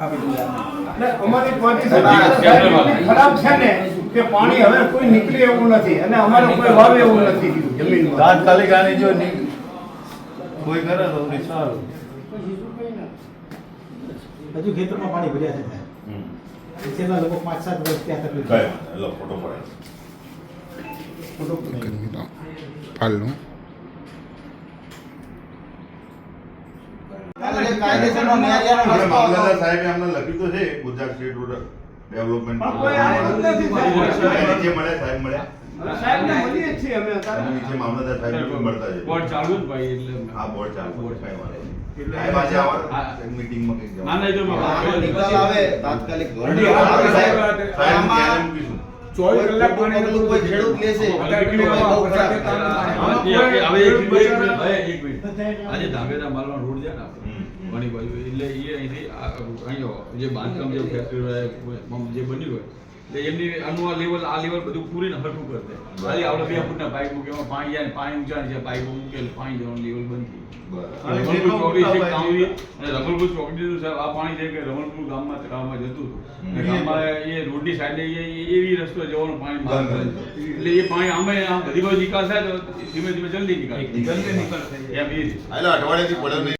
એટલે અમારી પરિસ્થિતિ ખરાબ છે ને કે પાણી હવે કોઈ નીકળે એવું નથી અને અમારે કોઈ વાવે એવું નથી. જમીનમાં. તાત્કાલિક આની જો ની- કોઈ કરે તો સારું. હજુ ખેતરમાં પાણી ભર્યા છે. છેલ્લા લોકો પાંચ સાત વર્ષ ત્યાં તકલીફ ફોટો વાંધો ફોટો પડાય. ફાલનું કાયદેસરનો ન્યાય રસ્તો મામલતદાર સાહેબે અમને લખ્યું તો છે ગુજરાત સ્ટેટ રોડ ડેવલપમેન્ટ પણ કોઈ આવ્યું નથી નીચે મળ્યા સાહેબ મળ્યા. સાહેબને મળીએ છીએ અમે અત્યારે. નીચે મામલતદાર સાહેબ મળતા છે બોર્ડ ચાલુ જ ભાઈ એટલે આ બોર્ડ ચાલુ બોર્ડ. એટલે સાહેબ આવે ચોવીસ કલાક કોઈ ખેડૂત લેશે. આજે ધાંગધ્રા માલવાનો રોડ છે ને આપણે, હમ. ઘણી બાજુ એટલે એ અહીંથી આ જે બાંધકામ જે ફેક્ટરી હોય જે બન્યું હોય એટલે એમની આનું આ લેવલ આ લેવલ બધું પૂરીને હરખું કરી દે. ખાલી આપણે બે ફૂટના પાઇપ મૂકે એમાં પાણી જાય પાણી ઊંચા છે પાઇપો મૂકે પાણી જવાનું લેવલ બંધ રમણપુર ચોકડી છે કામરી અને રમણપુર ચોકડીનું સાહેબ આ પાણી છે કે રમણપુર ગામમાં તળાવમાં જતું હતું. ગામમાં એ રોડની સાઈડે એવી રસ્તો જવાનું પાણી. એટલે એ પાણી આમે આમ બધી બાજુ નિકાલ થાય તો ધીમે ધીમે જલ્દી નિકાલ જલ્દી નિકાલ એમ એ અઠવાડિયાથી પડ્યો નહીં.